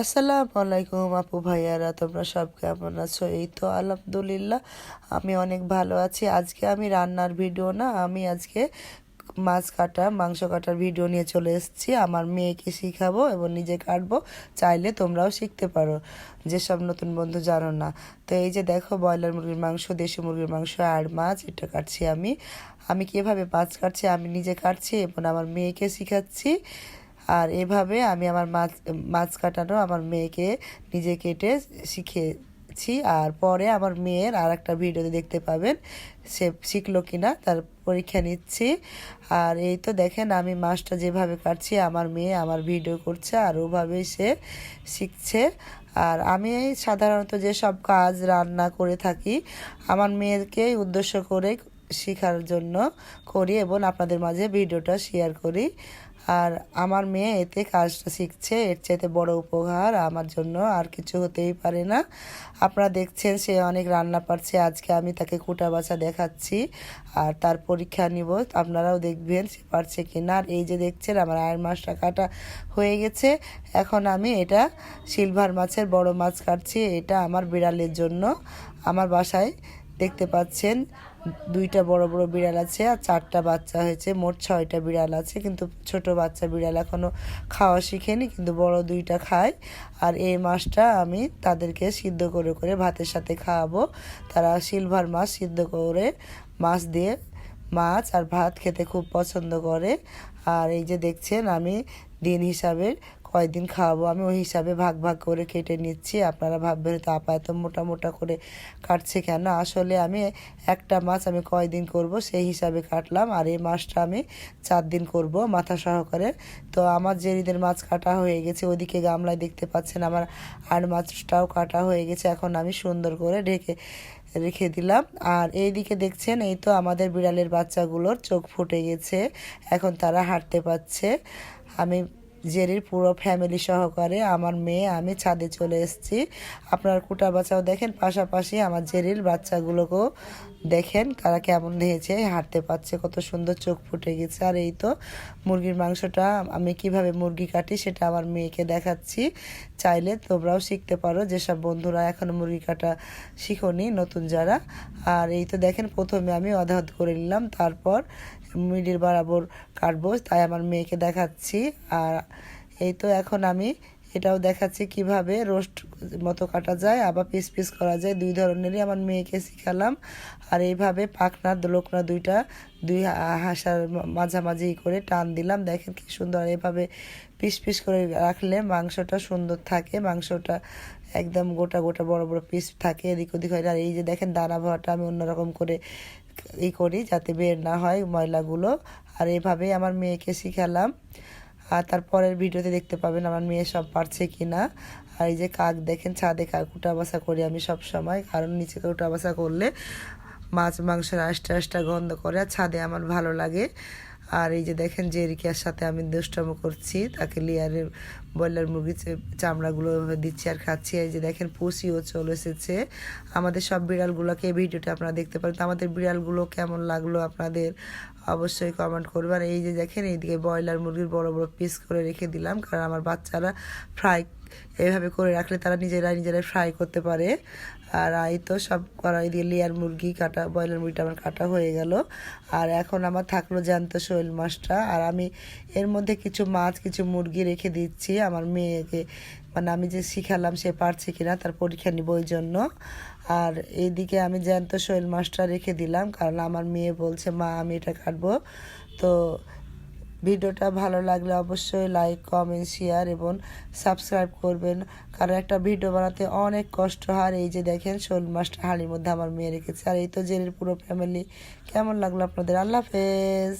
আসসালামু আলাইকুম আপু ভাইয়ারা, তোমরা সব কেমন আছো? এই তো আলহামদুলিল্লাহ, আমি অনেক ভালো আছি। আজকে আমি রান্নার ভিডিও না, আমি আজকে মাছ কাটা, মাংস কাটার ভিডিও নিয়ে চলে এসেছি। আমার মেয়েকে শিখাবো এবং নিজে কাটবো, চাইলে তোমরাও শিখতে পারো। যেসব নতুন বন্ধু জানো না। তো এই যে দেখো, ব্রয়লার মুরগির মাংস, দেশি মুরগির মাংস, আর মাছ, এটা কাটছি আমি। আমি কীভাবে মাছ কাটছি, আমি নিজে কাটছি এবং আমার মেয়েকে শিখাচ্ছি। আর এভাবে আমি আমার মাছ মাছ কাটানো আমার মেয়েকে, নিজে কেটে শিখেছি। আর পরে আমার মেয়ের আর একটা ভিডিওতে দেখতে পাবেন সে শিখলো কিনা, তার পরীক্ষা নিচ্ছি। আর এই তো দেখেন, আমি মাছটা যেভাবে কাটছি, আমার মেয়ে আমার ভিডিও করছে আর ওভাবেই সে শিখছে। আর আমি সাধারণত যেসব কাজ রান্না করে থাকি, আমার মেয়েকে উদ্দেশ্য করে শেখার জন্য করি এবং আপনাদের মাঝে ভিডিওটা শেয়ার করি। আর আমার মেয়ে এতে কাজটা শিখছে, এর চাইতে বড় উপহার আমার জন্য আর কিছু হতেই পারে না। আপনারা দেখছেন সে অনেক রান্না পারছে, আজকে আমি তাকে কুটা বাছা দেখাচ্ছি আর তার পরীক্ষা নিব, আপনারাও দেখবেন সে পারছে কি না আর এই যে দেখছেন আমার আয়ের মাছটা কাটা হয়ে গেছে, এখন আমি এটা সিলভার মাছের বড় মাছ কাটছি, এটা আমার বিড়ালের জন্য। আমার বাসায় দেখতে পাচ্ছেন দুইটা বড় বড় বিড়াল আছে আর চারটা বাচ্চা হয়েছে। মোট ছয়টা বিড়াল আছে, কিন্তু ছোট বাচ্চা বিড়াল এখনও খাওয়া শিখেনি, কিন্তু বড় দুইটা খায়। আর এই মাছটা আমি তাদেরকে সিদ্ধ করে করে ভাতের সাথে খাওয়াবো। তারা সিলভার মাছ সিদ্ধ করে মাছ দিয়ে মাছ আর ভাত খেতে খুব পছন্দ করে। আর এই যে দেখছেন, আমি দিন হিসাবে কয়দিন খাওয়াবো আমি ওই হিসাবে ভাগ ভাগ করে কেটে নিচ্ছি। আপনারা ভাববেন, তো আপা এত মোটা মোটা করে কাটছে কেন? আসলে আমি একটা মাছ আমি কয়দিন করব সেই হিসাবে কাটলাম, আর এই মাছটা আমি চার দিন করব মাথা সহকারে। তো আমার জেরিদের মাছ কাটা হয়ে গেছে, ওদিকে গামলায় দেখতে পাচ্ছেন আমার আর মাছটাও কাটা হয়ে গেছে। এখন আমি সুন্দর করে ঢেকে রেখে দিলাম। আর এইদিকে দেখছেন, এই তো আমাদের বিড়ালের বাচ্চাগুলোর চোখ ফুটে গেছে, এখন তারা হাঁটতে পারছে। আমি জেরির পুরো ফ্যামিলি সহকারে আমার মেয়ে, আমি ছাদে চলে এসেছি। আপনার কুটা বাচ্চাও দেখেন, পাশাপাশি আমার জেরির বাচ্চাগুলোকেও দেখেন তারা কেমন হয়েছে হাঁটতে পারছে, কত সুন্দর চোখ ফুটে গেছে। আর এই তো মুরগির মাংসটা আমি কীভাবে মুরগি কাটি সেটা আমার মেয়েকে দেখাচ্ছি। চাইলে তোমরাও শিখতে পারো, যেসব বন্ধুরা এখন মুরগি কাটা শিখনি, নতুন যারা। আর এই তো দেখেন, প্রথমে আমি অধাহত করে নিলাম, তারপর মিডিল বরাবর কাটবো, তাই আমার মেয়েকে দেখাচ্ছি। আর এই তো এখন আমি এটাও দেখাচ্ছি কীভাবে রোস্ট মতো কাটা যায়, আবার পিস পিস করা যায়। দুই ধরনেরই আমার মেয়েকে শিখালাম। আর এইভাবে পাখনা, দোলকনা দুইটা, দুই হাসার মাঝামাঝি করে টান দিলাম। দেখেন কি সুন্দর এভাবে পিস পিস করে রাখলে মাংসটা সুন্দর থাকে। মাংসটা একদম গোটা গোটা বড় বড় পিস থাকে এদিক ওদিক হয় আর এই যে দেখেন দানা ভাওয়াটা আমি অন্যরকম করে ই করি যাতে বের না হয় ময়লাগুলো। আর এভাবেই আমার মেয়েকে শিখালাম। আর তারপরের ভিডিওতে দেখতে পাবেন আমার মেয়ে সব পারছে কি না আর এই যে কাক দেখেন, ছাদে কাক উঠা বাসা করি আমি সব সময়, কারণ নিচে উঠা বাসা করলে মাছ, মাংসের আষ্টা আষ্টা গন্ধ করে, আর ছাদে আমার ভালো লাগে। আর এই যে দেখেন জেরিকার সাথে আমি দুষ্টম করছি, তাকে লিয়ারের ব্রয়লার মুরগি চামড়াগুলো দিচ্ছি আর খাচ্ছি। এই যে দেখেন পুষিও চলে এসেছে। আমাদের সব বিড়ালগুলোকে এই ভিডিওটা আপনারা দেখতে পারেন। তো আমাদের বিড়ালগুলো কেমন লাগল আপনাদের অবশ্যই কমেন্ট করবেন। এই যে দেখেন এইদিকে ব্রয়লার মুরগির বড় বড় পিস করে রেখে দিলাম, কারণ আমার বাচ্চারা ফ্রাই এভাবে করে রাখলে তারা নিজেরাই নিজেরাই ফ্রাই করতে পারে। আর এই তো সব করা দিয়ে লেয়ার মুরগি কাটা, ব্রয়লার মুরগিটা আমার কাটা হয়ে গেল। আর এখন আমার থাকল জ্যান্ত শৈল মাছটা। আর আমি এর মধ্যে কিছু মাছ, কিছু মুরগি রেখে দিচ্ছি আমার মেয়েকে। মানে আমি যে শিখালাম সে পারছে কিনা তার পরীক্ষা নিব ওই জন্য। আর এইদিকে আমি জ্যান্ত শৈল মাছটা রেখে দিলাম, কারণ আমার মেয়ে বলছে, মা, আমি এটা কাটবো। তো ভিডিওটা ভালো লাগলে অবশ্যই লাইক কমেন্ট শেয়ার এবং সাবস্ক্রাইব করবেন। কারণ একটা ভিডিও বানাতে অনেক কষ্ট হয়। এই যে দেখেন, শোল মাসটা হাঁড়ির মধ্যে আমার মেয়ে রেখেছে। আর এই তো জেনের পুরো ফ্যামিলি কেমন লাগল আপনাদের? আল্লাহ হাফেজ।